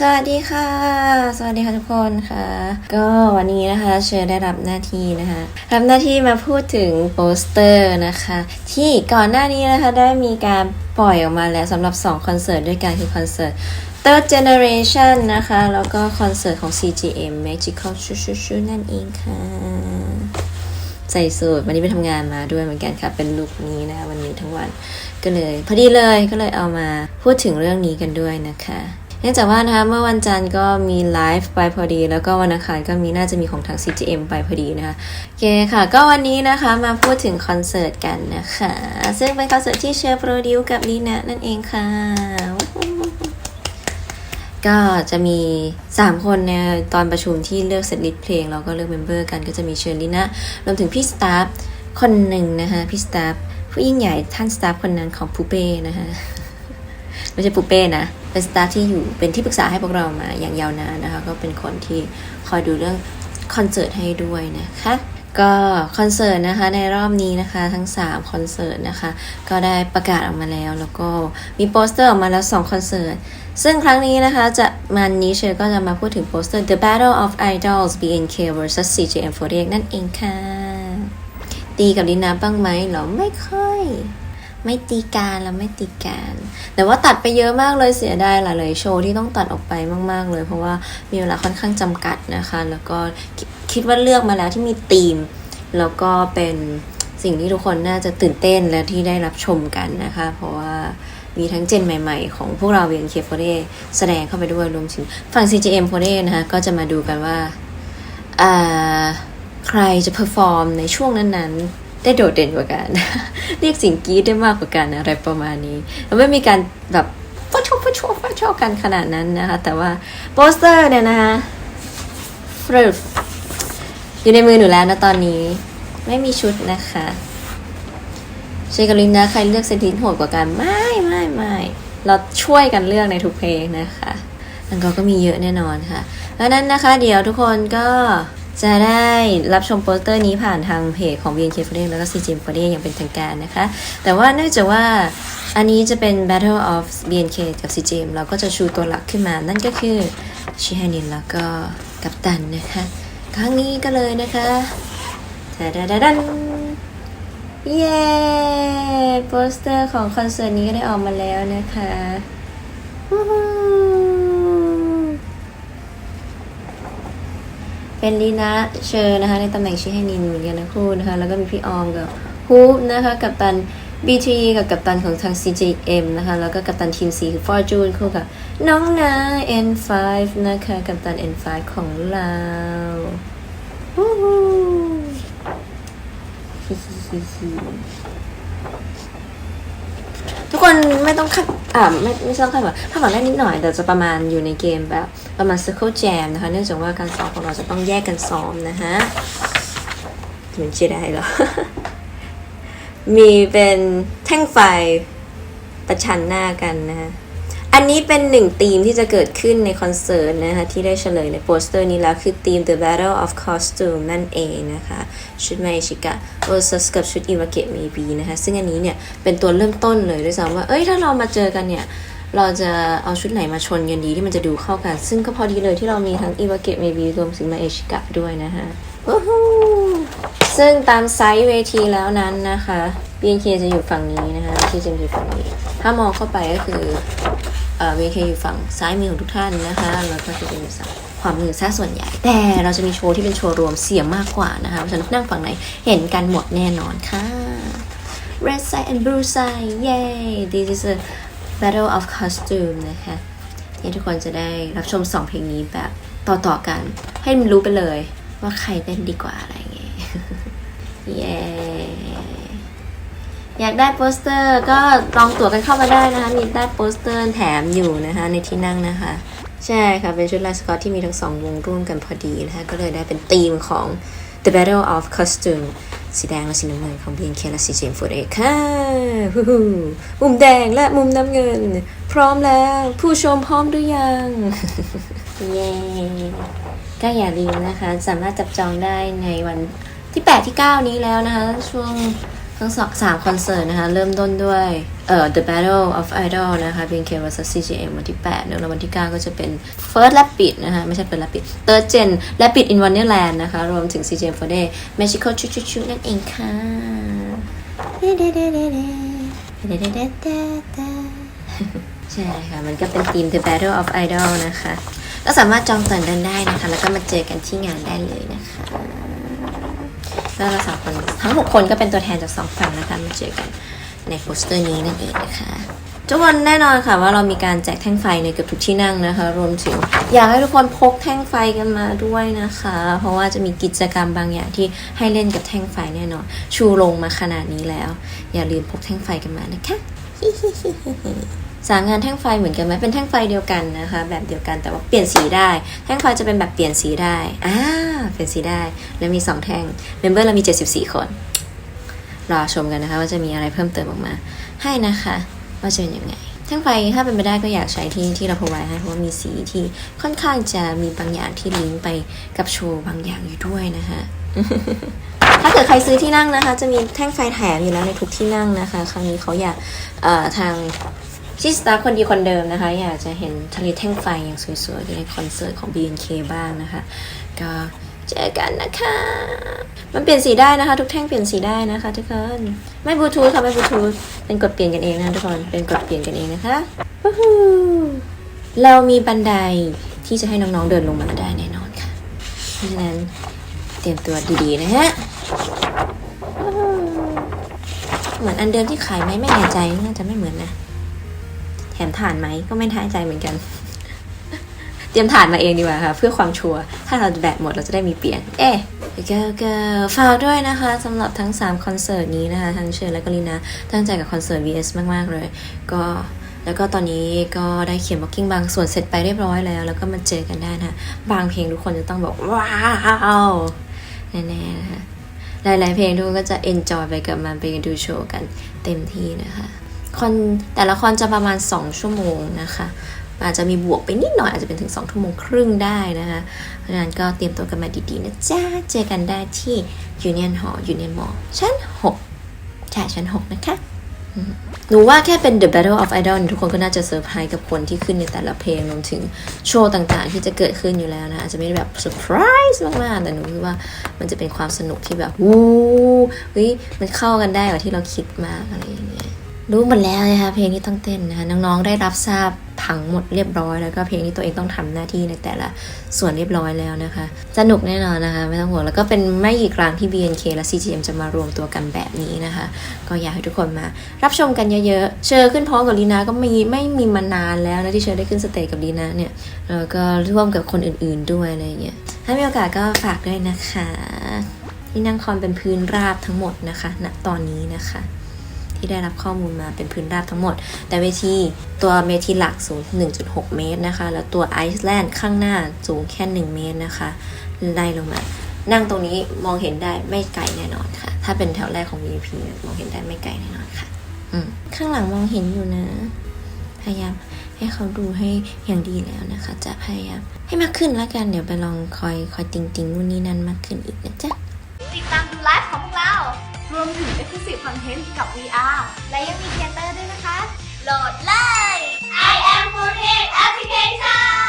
สวัสดีค่ะ สวัสดีค่ะทุกคนค่ะ ก็วันนี้นะคะเชอได้รับหน้าที่นะคะรับหน้าที่มาพูดถึงโปสเตอร์นะคะ ที่ก่อนหน้านี้นะคะได้มีการปล่อยออกมาแล้วสำหรับ 2 คอนเสิร์ตด้วยกันคือคอนเสิร์ต Third Generation นะคะ แล้วก็คอนเสิร์ตของ CGM Magical ชูชูชูนั่นเองค่ะ ใส่สูทวันนี้ไปทำงานมาด้วยเหมือนกันค่ะ เป็นลุคนี้นะคะวันนี้ทั้งวันก็เลย พอดีเลยก็เลยเอามาพูดถึงเรื่องนี้กันด้วยนะคะ นื่องจากว่านะคะเมื่อวันจันทร์ก็มีไลฟ์ไปพอดี แล้วก็วันอังคารก็มีน่าจะมีของทาง CGM ไปพอดีนะคะโอเคค่ะ ก็วันนี้นะคะมาพูดถึงคอนเสิร์ตกันนะคะ ซึ่งเป็นคอนเสิร์ตที่เชอร์โปรดิวกับลีนะนั่นเองค่ะก็จะมี 3 คนในตอนประชุมที่เลือกเซตลิสต์เพลงแล้วก็เลือกเมมเบอร์กันก็จะมีเชอร์ลินะรวมถึงพี่สตาฟคนหนึ่งนะคะพี่สตาฟผู้ยิ่งใหญ่ท่านสตาฟคนนั้นของปูเป้นะคะ ไม่ใช่ปูเป้นะ เป็นสตาฟที่อยู่เป็นที่ปรึกษาให้พวกเรามาอย่างยาวนานนะคะ ก็เป็นคนที่คอยดูเรื่องคอนเสิร์ตให้ด้วยนะคะ ก็คอนเสิร์ตนะคะในรอบนี้นะคะทั้ง3คอนเสิร์ตนะคะ ก็ได้ประกาศออกมาแล้ว แล้วก็มีโปสเตอร์ออกมาแล้ว2คอนเสิร์ตซึ่งครั้งนี้นะคะจะมันนี้เชอก็จะมาพูดถึงโปสเตอร์ The Battle of Idols BNK vs CJM48 นั่นเองค่ะ ตีกับดินาบ้างไหมหรอไม่ค่อย ไม่ตีการแล้วไม่ตีการ แต่ว่าตัดไปเยอะมากเลยเสียดายหลายๆโชว์ที่ต้องตัดออกไปมากๆเลย เพราะว่ามีเวลาค่อนข้างจำกัดนะคะ แล้วก็คิดว่าเลือกมาแล้วที่มีธีม แล้วก็เป็นสิ่งที่ทุกคนน่าจะตื่นเต้นและที่ได้รับชมกันนะคะ เพราะว่ามีทั้งเจนใหม่ๆ ของพวกเรา BNK48 แสดงเข้าไปด้วยรวมถึงฝั่ง CGM48 นะคะก็จะมาดูกันว่าอ่าใครจะเพอร์ฟอร์มในช่วงนั้นๆ ได้โดดเด่นกว่ากัน เรียกสิ่งกีดได้มากกว่ากันอะไรประมาณนี้แล้วไม่มีการแบบฟัชอบฟัชอบฟัชอบกันขนาดนั้นนะคะ แต่ว่าโปสเตอร์เนี่ยนะคะฟรอยู่ในมือหนูแล้วนะตอนนี้ ไม่มีชุดนะคะเชกับลินนะใครเลือกเซนตินโหดกว่ากันไม่ไม่ไม่เราช่วยกันเลือกในทุกเพลงนะคะอันก็ก็มีเยอะแน่นอนค่ะแล้วนั้นนะคะ เดี๋ยวทุกคนก็ จะได้รับชมโปสเตอร์นี้ผ่านทางเพจของ BNK48 แล้วก็ CGM 48อย่างเป็นทางการนะคะ แต่ว่าเนื่องจากว่าอันนี้จะเป็น Battle of BNK กับ CGM เราก็จะชูตัวหลักขึ้นมา นั่นก็คือชิฮานินแล้วก็กัปตันนะคะ ครั้งนี้ก็เลยนะคะดาดดดันเย้โปสเตอร์ของคอนเสิร์ตนี้ก็ได้ออกมาแล้วนะคะ เป็นลีนะเชอร์นะคะในตำแหน่งชิให้นินเหมือนกันนะคู่นะคะแล้วก็มีพี่ออมกับฮูปนะคะกับตัน BT กับกัปตันของทาง CJM นะคะแล้วก็กัปตันทีม C คือ Fortune คู่กับน้องนา N5 นะคะกัปตัน N5 ของเราวู้ฮู้ฮ ทุกคนไม่ต้องคาดอ่าไม่ไม่ต้องคาดหวังคาดหวังได้นิดหน่อย แต่จะประมาณอยู่ในเกมแบบประมาณ Circle Jam นะคะ เนื่องจากว่าการซ้อมของเราจะต้องแยกกันซ้อมนะคะเหมือนเชียร์ได้เหรอ มีเป็นแท่งไฟประชันหน้ากันนะฮะ อันนี้เป็นหนึ่งธีมที่จะเกิดขึ้นในคอนเสิร์ตนะคะที่ได้เฉลยในโปสเตอร์นี้แล้วคือธีม The Battle of Costume นั่นเองนะคะชุดไมชิกะ versus กับชุดอิวาเกะเมบีนะคะซึ่งอันนี้เนี่ยเป็นตัวเริ่มต้นเลยด้วยซ้ำว่าเอ้ยถ้าเรามาเจอกันเนี่ยเราจะเอาชุดไหนมาชนกันดีที่มันจะดูเข้ากัน ซึ่งก็พอดีเลยที่เรามีทั้งอิวาเกะเมบีรวมถึงมาเอชิกะด้วยนะคะวู้ฮู้ซึ่งตามไซส์เวทีแล้วนั้นนะคะ BNK จะอยู่ฝั่งนี้นะคะที่จะอยู่ฝั่งนี้ ถ้ามองเข้าไปก็คือ เอ่อ VK อยู่ฝั่งซ้ายมือของทุกท่านนะคะแล้วก็จะเป็นฝั่งขวามือซะส่วนใหญ่ แต่เราจะมีโชว์ที่เป็นโชว์รวมเสียงมากกว่านะคะเพราะฉะนั้นนั่งฝั่งไหนเห็นกันหมดแน่นอนค่ะ Red side and blue side yay this is a battle of costume นะคะที่ทุกคนจะได้รับชมสองเพลงนี้แบบต่อๆกัน ให้มันรู้ไปเลยว่าใครเต้นดีกว่าอะไรอย่างเงี้ยเย้ อยากได้โปสเตอร์ก็ลองตั๋วกันเข้ามาได้นะคะ มีได้โปสเตอร์แถมอยู่นะคะ ในที่นั่งนะคะ ใช่ค่ะ เป็นชุดลายสกอตที่มีทั้งสองวงร่วมกันพอดีนะคะ ก็เลยได้เป็นธีมของ The Battle of Costume สีแดงและสีน้ำเงินของ BNK และ CGM48 ค่ะฮู้มุมแดงและมุมน้ำเงิน พร้อมแล้ว ผู้ชมพร้อมหรือยัง เย้ก็อย่าลืมนะคะ สามารถจับจองได้ในวันที่ 8 ที่ 9 นี้แล้วนะคะ ช่วง ทั้งสองสามคอนเสิร์ตนะคะ เริ่มต้นด้วยเอ่อ The Battle of Idol นะคะ BNK vs CGM วันที่8เนอะแล้ววันที่ 9 ก็จะเป็น First Rapid นะคะ ไม่ใช่ First Rapid Third Gen Rapid in Wonderland นะคะ รวมถึง CGM for Day Magical ชุชุชุนั่นเองค่ะใช่ค่ะ มันก็เป็นทีม The Battle of Idol นะคะ ก็สามารถจองตั๋วเดินได้นะคะ แล้วก็มาเจอกันที่งานได้เลยนะคะ ก็เราสองคนทั้งหกคนก็เป็นตัวแทนจากสองฝั่งนะคะมาเจอกันในโปสเตอร์นี้นั่นเองนะคะทุกคนแน่นอนค่ะว่าเรามีการแจกแท่งไฟในเกือบทุกที่นั่งนะคะ รวมถึงอยากให้ทุกคนพกแท่งไฟกันมาด้วยนะคะ เพราะว่าจะมีกิจกรรมบางอย่างที่ให้เล่นกับแท่งไฟแน่นอน ชูลงมาขนาดนี้แล้ว อย่าลืมพกแท่งไฟกันมานะคะ สามงานแท่งไฟเหมือนกันไหมเป็นแท่งไฟเดียวกันนะคะ แบบเดียวกันแต่ว่าเปลี่ยนสีได้ แท่งไฟจะเป็นแบบเปลี่ยนสีได้อ่าเปลี่ยนสีได้ แล้วมี 2 แท่งเมมเบอร์เรามี 74 คน รอชมกันนะคะว่าจะมีอะไรเพิ่มเติมออกมา ให้นะคะว่าจะเป็นยังไงแท่งไฟถ้าเป็นไปได้ก็อยากใช้ที่ที่เราพอไว้ให้เพราะว่ามีสีที่ค่อนข้างจะมีบางอย่างที่ลิงก์ไปกับโชว์บางอย่างอยู่ด้วยนะคะถ้าเกิดใครซื้อที่นั่งนะคะ จะมีแท่งไฟแถมอยู่แล้วในทุกที่นั่งนะคะ ครั้งนี้เขาอยากทาง ชิสตาร์คนดีคนเดิมนะคะ อยากจะเห็นทะเลแท่งไฟอย่างสวยๆในคอนเสิร์ตของ BNK บ้างนะคะ ก็เจอกันนะคะ มันเปลี่ยนสีได้นะคะ ทุกแท่งเปลี่ยนสีได้นะคะ ทุกคนไม่บลูทูธค่ะไม่บลูทูธเป็นกดเปลี่ยนกันเองนะทุกคนเป็นกดเปลี่ยนกันเองนะคะวู้เรามีบันไดที่จะให้น้องๆเดินลงมาได้แน่นอนค่ะ เพราะฉะนั้นเตรียมตัวดีๆนะฮะเหมือนอันเดิมที่ขายไหมไม่แน่ใจน่าจะไม่เหมือนนะ แถมถ่านไหมก็ไม่แน่ใจเหมือนกัน เตรียมถ่านมาเองดีกว่าค่ะ เพื่อความชัวร์ถ้าเราแบตหมดเราจะได้มีเปลี่ยน เอ๊ะก็ก็ฝากด้วยนะคะสำหรับทั้ง 3 คอนเสิร์ตนี้นะคะ ทั้งเชิญและก็ลีนาตั้งใจกับคอนเสิร์ต VS มาก ๆ เลย ก็แล้วก็ตอนนี้ก็ได้เขียนบ็อกกิ้งบางส่วนเสร็จไปเรียบร้อยแล้ว แล้วก็มาเจอกันได้นะ บางเพลงทุกคนจะต้องบอกว้าวแน่ๆนะคะหลายๆเพลงทุกคนก็จะ enjoy ไปกับมันไปดูโชว์กันเต็มที่นะคะ คอนแต่ละคอนจะประมาณ 2 ชั่วโมงนะคะ อาจจะมีบวกไปนิดหน่อยอาจจะเป็นถึง2ชั่วโมงครึ่งได้นะคะเพราะฉะนั้นก็เตรียมตัวกันมาดีๆนะจ๊ะเจอกันได้ที่ Union Hall Union Mall ชั้น 6 ใช่ชั้น 6 นะคะหนูว่าแค่เป็น The Battle of Idol ทุกคนก็น่าจะเซอร์ไพรส์กับคนที่ขึ้นในแต่ละเพลงรวมถึงโชว์ต่างๆ ที่จะเกิดขึ้นอยู่แล้วนะ อาจจะไม่ได้แบบเซอร์ไพรส์มากๆ แต่หนูคิดว่ามันจะเป็นความสนุกที่แบบวู้เฮ้ยมันเข้ากันได้กว่าที่เราคิดมากอะไรอย่างเงี้ย รู้หมดแล้วนะคะเพลงที่ต้องเต้นนะคะน้องๆได้รับทราบผังหมดเรียบร้อย แล้วก็เพลงที่ตัวเองต้องทำหน้าที่ในแต่ละส่วนเรียบร้อยแล้วนะคะ สนุกแน่นอนนะคะ ไม่ต้องห่วงแล้วก็เป็นไม่กี่ครั้งที่ BNK และ CGM จะมารวมตัวกันแบบนี้นะคะ ก็อยากให้ทุกคนมา รับชมกันเยอะๆ เชอขึ้นพร้อมกับลีนาก็ไม่ไม่มีมานานแล้วนะที่เชอได้ขึ้นสเตจกับลีนาเนี่ยแล้วก็ร่วมกับคนอื่นๆด้วยอะไรเงี้ยถ้ามีโอกาสก็ฝากด้วยนะคะที่นั่งคอนเป็นพื้นราบทั้งหมดนะคะณตอนนี้นะคะ ที่ได้รับข้อมูลมาเป็นพื้นราบทั้งหมด แต่เวทีตัวเวทีหลักสูง 1.6 เมตรนะคะ แล้วตัวไอซ์แลนด์ข้างหน้าสูงแค่ 1 เมตรนะคะไล่ลงมา นั่งตรงนี้มองเห็นได้ไม่ไกลแน่นอนค่ะ ถ้าเป็นแถวแรกของ VIP มองเห็นได้ไม่ไกลแน่นอนค่ะอืข้างหลังมองเห็นอยู่นะ พยายามให้เขาดูให้อย่างดีแล้วนะคะ จะพยายามให้มากขึ้นแล้วกันเดี๋ยวไปลองคอยคอยติงติงนู่นนี่นั่นมากขึ้นอีกนะจ๊ะติดตามดูไลฟ์ของพวกเรา รวมถึง Exclusive Content กับ VR และยังมีเทเตอร์ด้วยนะคะ โหลดเลย I am 4 Application